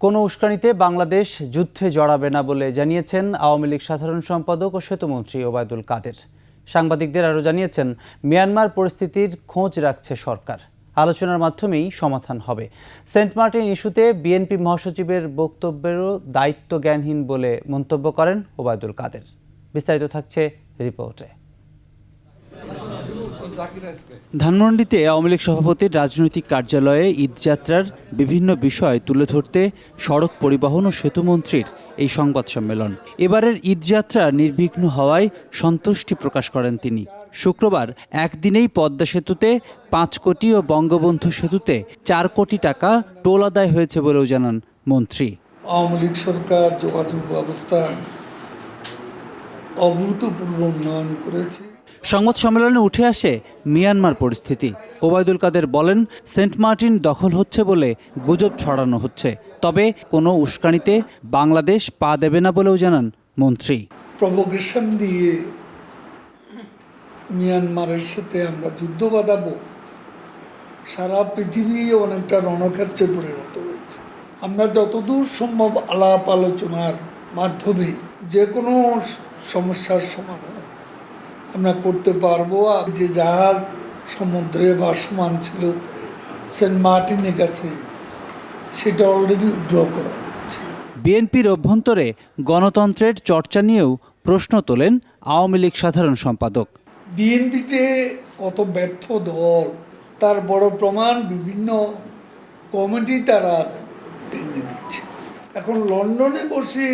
কোনো উস্কানিতে বাংলাদেশ যুদ্ধে জড়াবে না বলে জানিয়েছেন আওয়ামী লীগ সাধারণ সম্পাদক ও সেতুমন্ত্রী ওবায়দুল কাদের। সাংবাদিকদের আরও জানিয়েছেন, মিয়ানমার পরিস্থিতির খোঁজ রাখছে সরকার। আলোচনার মাধ্যমেই সমাধান হবে। সেন্ট মার্টিন ইস্যুতে বিএনপি মহাসচিবের বক্তব্যেরও দায়িত্ব জ্ঞানহীন বলে মন্তব্য করেন ওবায়দুল কাদের। বিস্তারিত থাকছে রিপোর্টে। ধানমন্ডিতে আওয়ামী লীগ সভাপতির রাজনৈতিক কার্যালয়ে ঈদযাত্রার বিভিন্ন বিষয় তুলে ধরতে সড়ক পরিবহন ও সেতুমন্ত্রীর এই সংবাদ সম্মেলন। এবারের ঈদযাত্রা নির্বিঘ্ন হওয়ায় সন্তুষ্টি প্রকাশ করেন তিনি। শুক্রবার একদিনেই পদ্মা সেতুতে পাঁচ কোটি ও বঙ্গবন্ধু সেতুতে চার কোটি টাকা টোল আদায় হয়েছে বলেও জানান মন্ত্রী। আওয়ামী লীগ সরকার যোগাযোগ ব্যবস্থা অভূতপূর্ব উন্নয়ন করেছে। সংবাদ সম্মেলনে উঠে আসে মিয়ানমার পরিস্থিতি। ওবায়দুল কাদের বলেন, সেন্ট মার্টিন দখল হচ্ছে বলে গুজব ছড়ানো হচ্ছে। তবে কোনো উস্কানিতে বাংলাদেশ পা দেবে না বলেও জানান মন্ত্রী। প্রভোকেশন দিয়ে মিয়ানমারের সাথে আমরা যুদ্ধ বাঁধাবো, সারা পৃথিবী অনেকটা রণক্ষেত্রে পরিণত হয়েছে। আমরা যতদূর সম্ভব আলাপ আলোচনার মাধ্যমে যে কোনো সমস্যার সমাধান আমরা করতে পারব। আর যে জাহাজ সমুদ্রে ভাসমান ছিল সেন্ট মার্টিনের কাছে সেটা অলরেডি উদ্র করা হয়েছে। বিএনপির অভ্যন্তরে গণতন্ত্রের চর্চা নিয়েও প্রশ্ন তোলেন আওয়ামী লীগ সাধারণ সম্পাদক। বিএনপিতে কত ব্যর্থ দল তার বড় প্রমাণ বিভিন্ন কমিটি তারা ভেঙে দিচ্ছে। এখন লন্ডনে বসে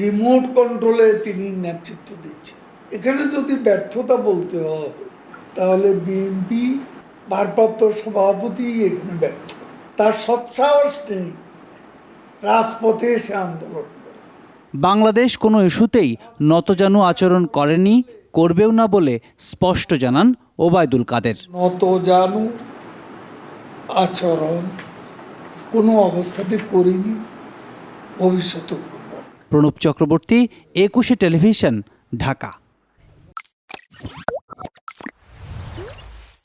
রিমোট কন্ট্রোলে তিনি নেতৃত্ব দিচ্ছেন। এখানে যদি ব্যর্থতা বলতে হয় তাহলে বিএনপি ভারপ্রাপ্ত সভাপতি এখানে ব্যর্থ। তার সৎসাহস নেই। রাজপথে এসে আন্দোলন বাংলাদেশ কোনো ইস্যুতেই নতজানু আচরণ করেনি করবেও না বলে স্পষ্ট জানান ওবায়দুল কাদের। নত জানু আচরণ কোনো অবস্থাতে করিনি ভবিষ্যতেও প্রণব চক্রবর্তী একুশে টেলিভিশন ঢাকা।